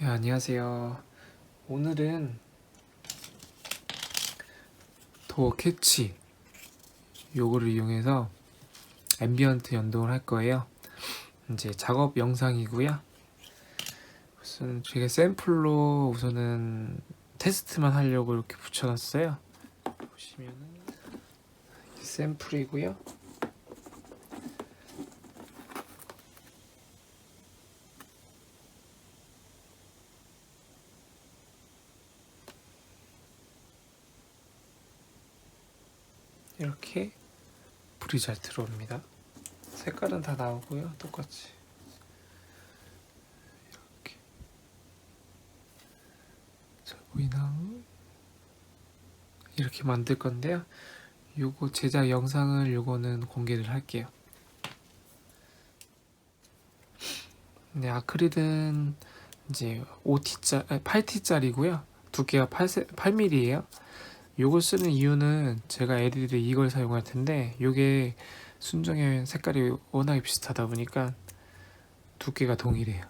예, 안녕하세요. 오늘은 도어 캐치 요거를 이용해서 앰비언트 연동을 할 거예요. 이제 작업 영상이고요. 우선 제가 샘플로 우선은 테스트만 하려고 이렇게 붙여놨어요. 보시면은 샘플이고요. 이렇게 불이 잘 들어옵니다. 색깔은 다 나오고요. 똑같이. 이렇게. 잘 보이나? 이렇게 만들 건데요. 요거 제작 영상을 요거는 공개를 할게요. 네, 아크릴은 이제 5T짜, 8T짜리고요. 두께가 8, 8mm예요. 요걸 쓰는 이유는 제가 LED 이걸 사용할 텐데 요게 순정의 색깔이 워낙에 비슷하다 보니까 두께가 동일해요.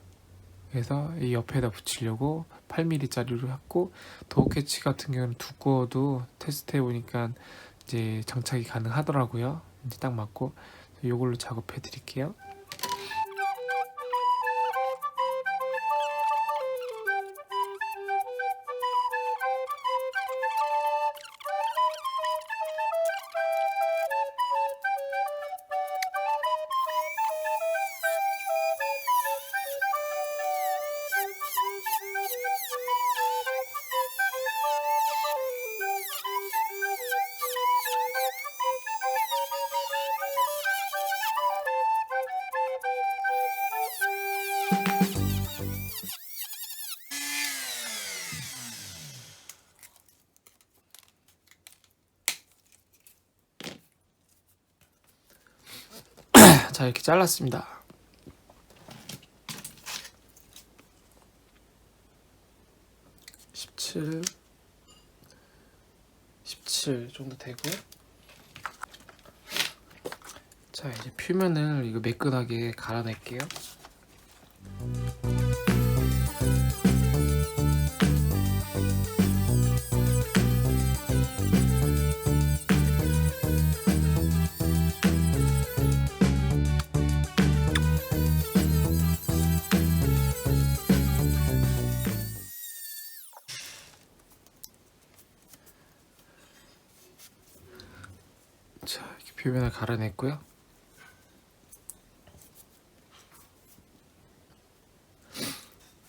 그래서 이 옆에다 붙이려고 8mm짜리로 했고 도어 캐치 같은 경우는 두꺼워도 테스트 해 보니까 이제 장착이 가능하더라고요. 이제 딱 맞고 요걸로 작업해 드릴게요. 자 이렇게 잘랐습니다. 십칠, 십칠 정도 되고요. 자 이제 표면을 이거 매끈하게 갈아낼게요. 표면을 갈아냈고요.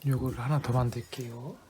요거를 하나 더 만들게요.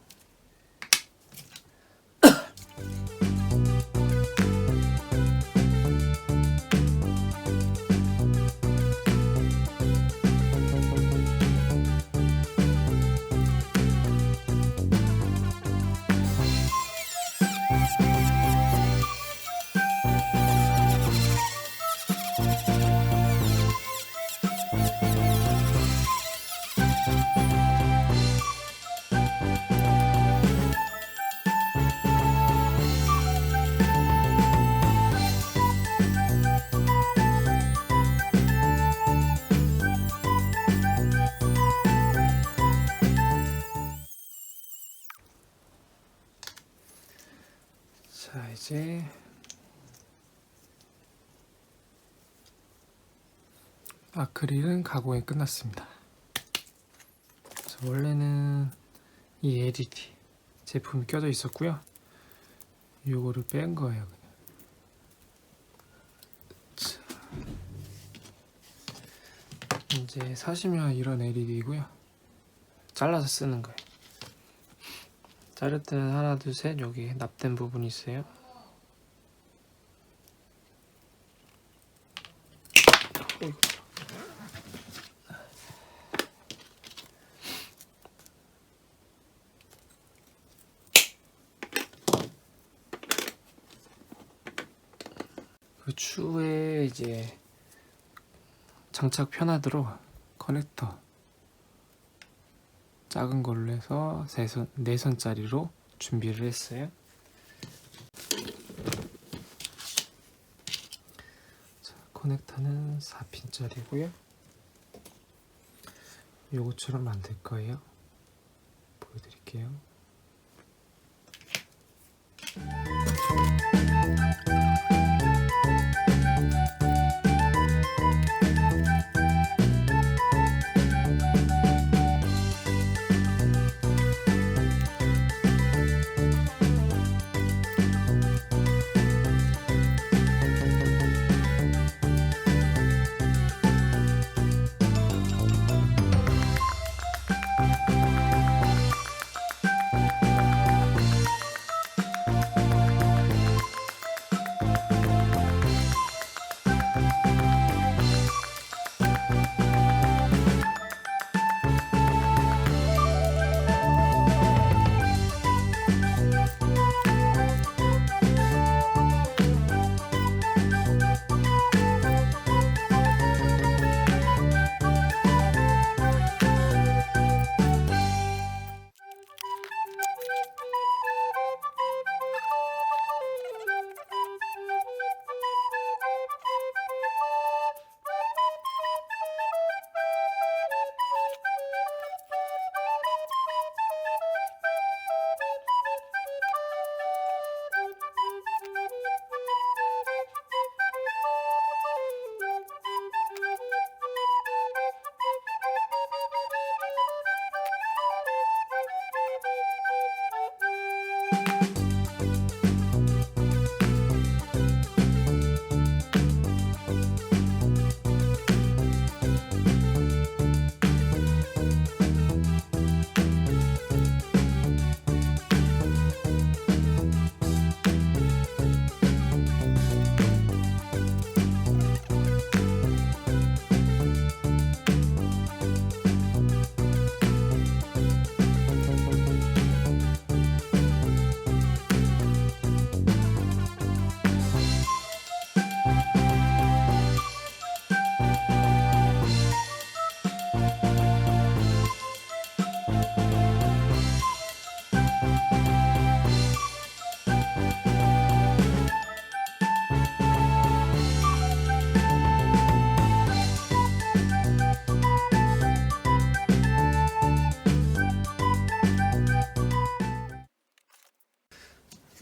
자 이제 아크릴은 가공이 끝났습니다. 자, 원래는 이 LED 제품이 껴져 있었고요. 요거를 뺀 거예요. 그냥. 자, 이제 사시면 이런 LED이고요. 잘라서 쓰는 거예요. 자를 때는 하나 둘 셋 여기 납된 부분이 있어요. 그 추후에 이제 장착 편하도록 커넥터 작은 걸로 해서 세선, 네선짜리로 준비를 했어요. 자, 커넥터는 4핀짜리고요. 요거처럼 만들 거예요. 보여드릴게요.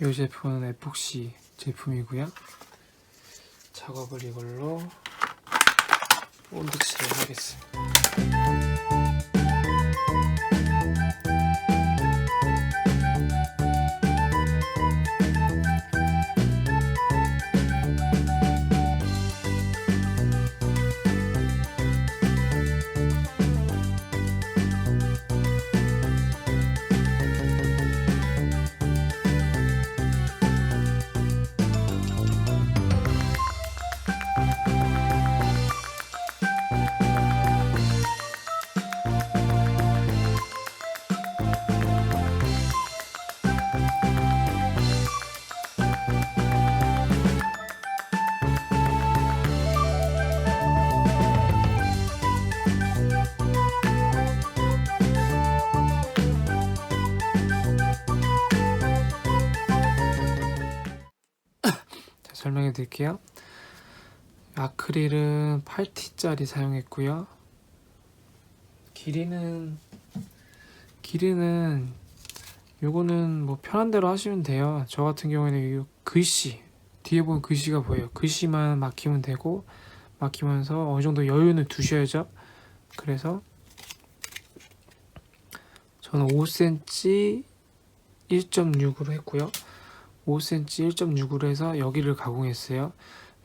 이 제품은 에폭시 제품이고요. 작업을 이걸로 온도칠을 하겠습니다. 설명해 드릴게요. 아크릴은 8T짜리 사용했고요. 길이는 길이는 요거는 뭐 편한 대로 하시면 돼요. 저 같은 경우에는 이 글씨 뒤에 보면 글씨가 보여요. 글씨만 막히면 되고 막히면서 어느 정도 여유는 두셔야죠. 그래서 저는 5cm 1.6으로 했고요. 5cm 1.6으로 해서 여기를 가공했어요.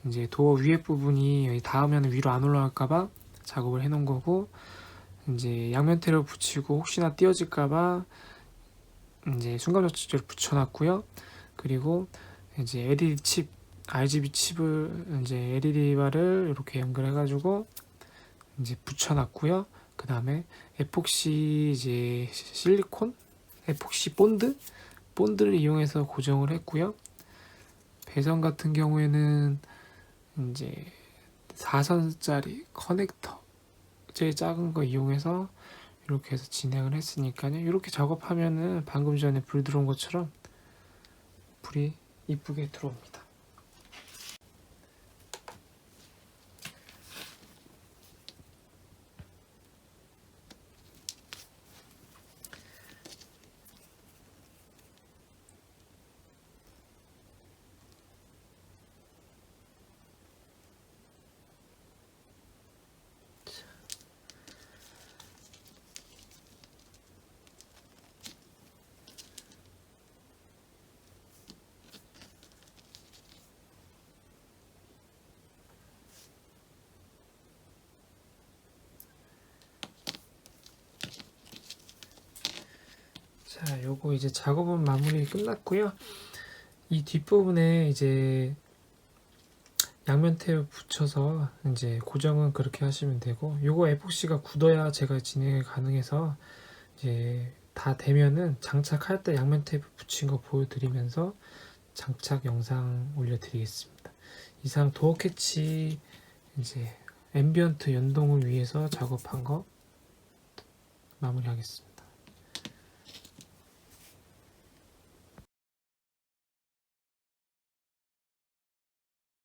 이제 도어 위에 부분이 닿으면 위로 안 올라갈까봐 작업을 해놓은 거고 이제 양면테를 붙이고 혹시나 띄어질까봐 이제 순간접착제를 붙여놨고요. 그리고 이제 LED 칩 RGB 칩을 이제 LED 바를 이렇게 연결해가지고 이제 붙여놨고요. 그 다음에 에폭시 이제 실리콘 에폭시 본드 본드를 이용해서 고정을 했고요. 배선 같은 경우에는 이제 4선짜리 커넥터 제일 작은 거 이용해서 이렇게 해서 진행을 했으니까요. 이렇게 작업하면은 방금 전에 불 들어온 것처럼 불이 이쁘게 들어옵니다. 자, 요거 이제 작업은 마무리 끝났고요. 이 뒷부분에 이제 양면 테이프 붙여서 이제 고정은 그렇게 하시면 되고 요거 에폭시가 굳어야 제가 진행이 가능해서 이제 다 되면은 장착할 때 양면 테이프 붙인 거 보여드리면서 장착 영상 올려드리겠습니다. 이상 도어 캐치 이제 앰비언트 연동을 위해서 작업한 거 마무리하겠습니다.